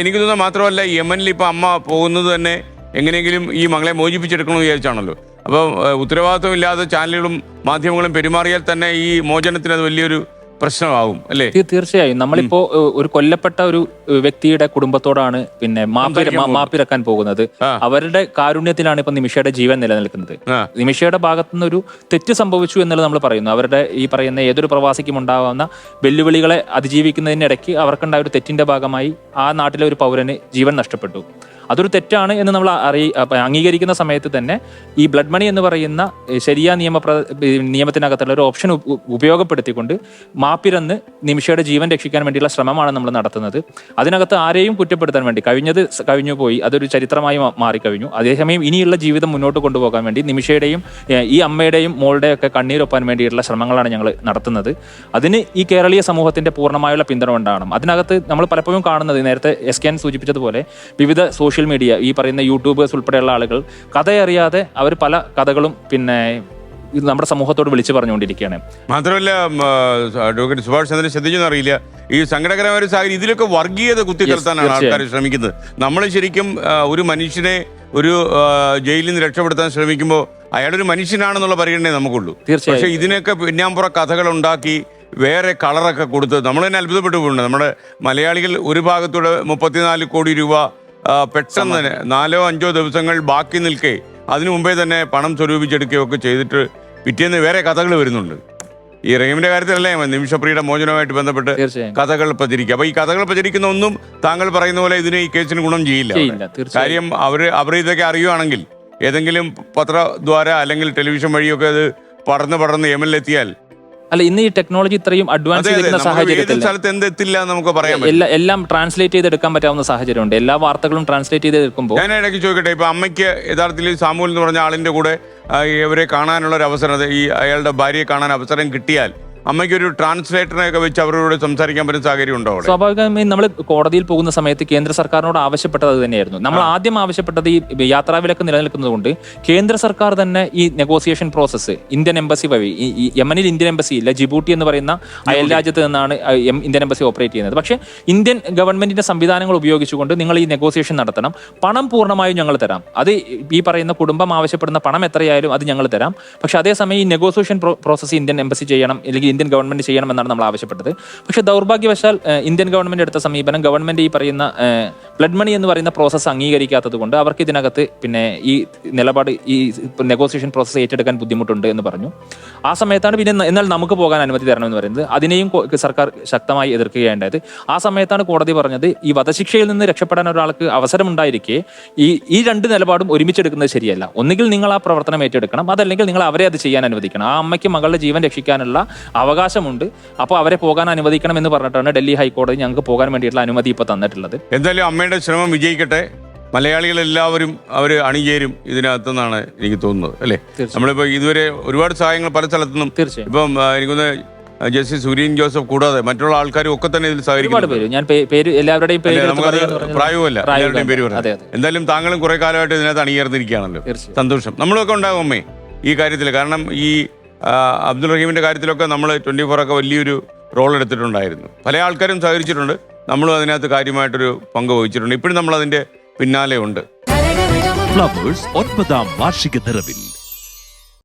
എനിക്ക് തോന്നുന്നത് മാത്രമല്ല യമനിൽ ഇപ്പം അമ്മ പോകുന്നത് തന്നെ എങ്ങനെയെങ്കിലും ഈ മകളെ മോചിപ്പിച്ചെടുക്കണമെന്ന് വിചാരിച്ചാണല്ലോ. അപ്പോൾ ഉത്തരവാദിത്വം ഇല്ലാതെ ചാനലുകളും മാധ്യമങ്ങളും പെരുമാറിയാൽ തന്നെ ഈ മോചനത്തിന് അത് വലിയൊരു പ്രശ്നമാകും അല്ലേ? തീർച്ചയായും. നമ്മളിപ്പോ ഒരു കൊല്ലപ്പെട്ട ഒരു വ്യക്തിയുടെ കുടുംബത്തോടാണ് പിന്നെ. മാപ്പിറക്കാൻ പോകുന്നത്. അവരുടെ കാരുണ്യത്തിലാണ് ഇപ്പൊ നിമിഷയുടെ ജീവൻ നിലനിൽക്കുന്നത്. നിമിഷയുടെ ഭാഗത്തുനിന്ന് ഒരു തെറ്റ് സംഭവിച്ചു എന്നുള്ളത് നമ്മൾ പറയുന്നു. അവരുടെ ഈ പറയുന്ന ഏതൊരു പ്രവാസിക്കും ഉണ്ടാവുന്ന വെല്ലുവിളികളെ അതിജീവിക്കുന്നതിനിടയ്ക്ക് അവർക്കുണ്ടായ ഒരു തെറ്റിന്റെ ഭാഗമായി ആ നാട്ടിലെ ഒരു പൗരന് ജീവൻ നഷ്ടപ്പെട്ടു. അതൊരു തെറ്റാണ് എന്ന് നമ്മൾ അറി അംഗീകരിക്കുന്ന സമയത്ത് തന്നെ ഈ ബ്ലഡ് മണി എന്ന് പറയുന്ന ശരിയ നിയമപ്ര നിയമ നിയമത്തിനകത്തുള്ള ഒരു ഓപ്ഷൻ ഉപയോഗപ്പെടുത്തിക്കൊണ്ട് മാപ്പിരന്ന് നിമിഷയുടെ ജീവൻ രക്ഷിക്കാൻ വേണ്ടിയുള്ള ശ്രമമാണ് നമ്മൾ നടത്തുന്നത്. അതിനകത്ത് ആരെയും കുറ്റപ്പെടുത്താൻ വേണ്ടി കഴിഞ്ഞത് കഴിഞ്ഞു പോയി അതൊരു ചരിത്രമായി മാറിക്കഴിഞ്ഞു. അതേസമയം ഇനിയുള്ള ജീവിതം മുന്നോട്ട് കൊണ്ടുപോകാൻ വേണ്ടി നിമിഷയുടെയും ഈ അമ്മയുടെയും മോളുടെയും ഒക്കെ കണ്ണീരൊപ്പാൻ വേണ്ടിയിട്ടുള്ള ശ്രമങ്ങളാണ് ഞങ്ങൾ നടത്തുന്നത്. അതിന് ഈ കേരളീയ സമൂഹത്തിന്റെ പൂർണമായുള്ള പിന്തുണ ഉണ്ടാകണം അതിനകത്ത് നമ്മൾ പലപ്പോഴും കാണുന്നത് നേരത്തെ എസ് കെ സൂചിപ്പിച്ചതുപോലെ വിവിധ സോഷ്യൽ മീഡിയ ഈ പറയുന്ന യൂട്യൂബേഴ്സ് ഉൾപ്പെടെയുള്ള ആളുകൾ കഥയറിയാതെ അവർ പല കഥകളും പിന്നെ ഇത് നമ്മുടെ സമൂഹത്തോട് വിളിച്ചു പറഞ്ഞുകൊണ്ടിരിക്കുകയാണ്. മാത്രമല്ല അഡ്വക്കേറ്റ് സുഭാഷ് ചന്ദ്രൻ ശ്രദ്ധിച്ചെന്ന് അറിയില്ല ഈ സങ്കടകരമായ ഒരു സാഹചര്യം ഇതിലൊക്കെ വർഗീയത കുത്തിക്കലർത്താനാണ് തീർച്ചയായും. ആൾക്കാർ ശ്രമിക്കുന്നത്. നമ്മൾ ശരിക്കും ഒരു മനുഷ്യനെ ഒരു ജയിലിൽ നിന്ന് രക്ഷപ്പെടുത്താൻ ശ്രമിക്കുമ്പോൾ അയാളൊരു മനുഷ്യനാണെന്നുള്ള പരിഗണനയെ നമുക്കുള്ളൂ. പക്ഷേ ഇതിനൊക്കെ പിന്നാമ്പുറ കഥകൾ ഉണ്ടാക്കി വേറെ കളറൊക്കെ കൊടുത്ത് നമ്മൾ തന്നെ അത്ഭുതപ്പെട്ടു പോകുന്നുണ്ട് നമ്മുടെ മലയാളികൾ ഒരു ഭാഗത്തൂടെ മുപ്പത്തിനാല് കോടി രൂപ പെട്ടെന്ന് തന്നെ നാലോ അഞ്ചോ ദിവസങ്ങൾ ബാക്കി നിൽക്കേ അതിനു മുമ്പേ തന്നെ പണം സ്വരൂപിച്ചെടുക്കുകയൊക്കെ ചെയ്തിട്ട് പിറ്റേന്ന് വേറെ കഥകൾ വരുന്നുണ്ട്. ഈ റഹീമിന്റെ കാര്യത്തിലല്ലേ നിമിഷപ്രിയുടെ മോചനവുമായിട്ട് ബന്ധപ്പെട്ട് കഥകൾ പ്രചരിക്കുക. അപ്പൊ ഈ കഥകൾ പ്രചരിക്കുന്ന ഒന്നും താങ്കൾ പറയുന്ന പോലെ ഇതിന് ഈ കേസിന് ഗുണം ചെയ്യില്ല. ചെയ്യില്ല കാര്യം അവർ അവർ ഇതൊക്കെ അറിയുവാണെങ്കിൽ ഏതെങ്കിലും പത്രദ്വാര അല്ലെങ്കിൽ ടെലിവിഷൻ വഴിയൊക്കെ അത് പടർന്ന് പടർന്ന് യമനിലെത്തിയാൽ അല്ല ഇന്ന് ഈ ടെക്നോളജി ഇത്രയും അഡ്വാൻസ് ചെയ്തിരിക്കുന്ന സാഹചര്യത്തിൽ നമുക്ക് പറ്റും. എല്ലാം ട്രാൻസ്ലേറ്റ് ചെയ്തെടുക്കാൻ പറ്റാവുന്ന സാഹചര്യമുണ്ട്. എല്ലാ വാർത്തകളും ട്രാൻസ്ലേറ്റ് ചെയ്തെടുക്കുമ്പോൾ ഞാൻ ഇടയ്ക്ക് ചോദിക്കട്ടെ ഇപ്പൊ അമ്മയ്ക്ക് യഥാർത്ഥത്തിൽ സാമൂൽ എന്ന് പറഞ്ഞ ആളിന്റെ കൂടെ ഇവരെ കാണാനുള്ള ഒരു അവസരം ഈ അയാളുടെ ഭാര്യയെ കാണാൻ അവസരം കിട്ടിയാൽ അമ്മയ്ക്ക് ഒരു ട്രാൻസ്ലേറ്ററിനെ ഒക്കെ വെച്ച് അവരോട് സംസാരിക്കാൻ പറ്റുന്ന സാഹചര്യം ഉണ്ടോ അവിടെ? സ്വാഭാവികമായും നമ്മൾ കോടതിയിൽ പോകുന്ന സമയത്ത് കേന്ദ്ര സർക്കാരിനോട് ആവശ്യപ്പെട്ടത് അത് തന്നെയായിരുന്നു. നമ്മൾ ആദ്യം ആവശ്യപ്പെട്ടത് ഈ യാത്രാവിലക്ക് നിലനിൽക്കുന്നതുകൊണ്ട് കേന്ദ്ര സർക്കാർ തന്നെ ഈ നെഗോസിയേഷൻ പ്രോസസ്സ് ഇന്ത്യൻ എംബസി വഴി ഈ യമനിൽ ഇന്ത്യൻ എംബസി ഇല്ല ജിബൂട്ടി എന്ന് പറയുന്ന അയൽ രാജ്യത്ത് നിന്നാണ് ഇന്ത്യൻ എംബസി ഓപ്പറേറ്റ് ചെയ്യുന്നത്. പക്ഷേ ഇന്ത്യൻ ഗവൺമെന്റിന്റെ സംവിധാനങ്ങൾ ഉപയോഗിച്ചുകൊണ്ട് നിങ്ങൾ ഈ നെഗോസിയേഷൻ നടത്തണം. പണം പൂർണമായും ഞങ്ങൾ തരാം. അത് ഈ പറയുന്ന കുടുംബം ആവശ്യപ്പെടുന്ന പണം എത്രയായാലും അത് ഞങ്ങൾ തരാം. പക്ഷെ അതേസമയം ഈ നെഗോസിയേഷൻ പ്രോസസ്സ് ഇന്ത്യൻ എംബസി ചെയ്യണം അല്ലെങ്കിൽ ഇന്ത്യൻ ഗവൺമെന്റ് ചെയ്യണമെന്നാണ് നമ്മൾ ആവശ്യപ്പെട്ടത്. പക്ഷേ ദൗർഭാഗ്യവശാൽ ഇന്ത്യൻ ഗവൺമെന്റ് എടുത്ത സമീപനം ഗവൺമെന്റ് ഈ പറയുന്ന ബ്ലഡ് മണി എന്ന് പറയുന്ന പ്രോസസ്സ് അംഗീകരിക്കാത്തത് കൊണ്ട് അവർക്ക് ഇതിനകത്ത് പിന്നെ ഈ നിലപാട് ഈ നെഗോസിയേഷൻ പ്രോസസ്സ് ഏറ്റെടുക്കാൻ ബുദ്ധിമുട്ടുണ്ട് എന്ന് പറഞ്ഞു. ആ സമയത്താണ് പിന്നെ എന്നാൽ നമുക്ക് പോകാൻ അനുമതി തരണമെന്ന് പറയുന്നത്. അതിനെയും സർക്കാർ ശക്തമായി എതിർക്കുകയുണ്ടായത്. ആ സമയത്താണ് കോടതി പറഞ്ഞത് ഈ വധശിക്ഷയിൽ നിന്ന് രക്ഷപ്പെടാൻ ഒരാൾക്ക് അവസരമുണ്ടായിരിക്കെ ഈ ഈ രണ്ട് നിലപാടും ഒരുമിച്ചെടുക്കുന്നത് ശരിയല്ല. ഒന്നുകിൽ നിങ്ങൾ ആ പ്രവർത്തനം ഏറ്റെടുക്കണം അതല്ലെങ്കിൽ നിങ്ങൾ അവരെ അത് ചെയ്യാൻ അനുവദിക്കണം. ആ അമ്മയ്ക്ക് മകളുടെ ജീവൻ രക്ഷിക്കാനുള്ള അവകാശമുണ്ട്. അപ്പോൾ അവരെ പോകാൻ അനുവദിക്കണം എന്ന് പറഞ്ഞിട്ടാണ് ഡൽഹി ഹൈക്കോടതി ഞങ്ങൾക്ക് പോകാൻ വേണ്ടിയിട്ടുള്ള അനുമതി ഇപ്പോൾ തന്നിട്ടുള്ളത്. എന്തായാലും അമ്മയുടെ ശ്രമം വിജയിക്കട്ടെ. മലയാളികൾ എല്ലാവരും അവർ അണിചേരും ഇതിനകത്തുനിന്നാണ് എനിക്ക് തോന്നുന്നത് അല്ലേ. നമ്മളിപ്പോൾ ഇതുവരെ ഒരുപാട് സഹായങ്ങൾ പല സ്ഥലത്തുനിന്നും തീർച്ചയായും. ഇപ്പം എനിക്കൊന്ന് ജസ്റ്റിസ് സുരീൻ ജോസഫ് കൂടാതെ മറ്റുള്ള ആൾക്കാരും ഒക്കെ തന്നെ ഇതിൽ സഹകരിക്കും എല്ലാവരുടെയും പേര് പറഞ്ഞു എന്തായാലും താങ്കളും കുറെ കാലമായിട്ട് ഇതിനകത്ത് അണിയേർന്നിരിക്കുകയാണല്ലോ സന്തോഷം. നമ്മളൊക്കെ ഉണ്ടാകും അമ്മേ ഈ കാര്യത്തിൽ. കാരണം ഈ അബ്ദുൾ റഹീമിന്റെ കാര്യത്തിലൊക്കെ നമ്മൾ ട്വന്റി ഫോർ ഒക്കെ വലിയൊരു റോൾ എടുത്തിട്ടുണ്ടായിരുന്നു. പല ആൾക്കാരും സഹകരിച്ചിട്ടുണ്ട്. നമ്മളും അതിനകത്ത് കാര്യമായിട്ടൊരു പങ്ക് വഹിച്ചിട്ടുണ്ട്. ഇപ്പോഴും നമ്മൾ അതിന്റെ പിന്നാലെ ഉണ്ട് ഒൻപതാം വാർഷിക നിറവിൽ.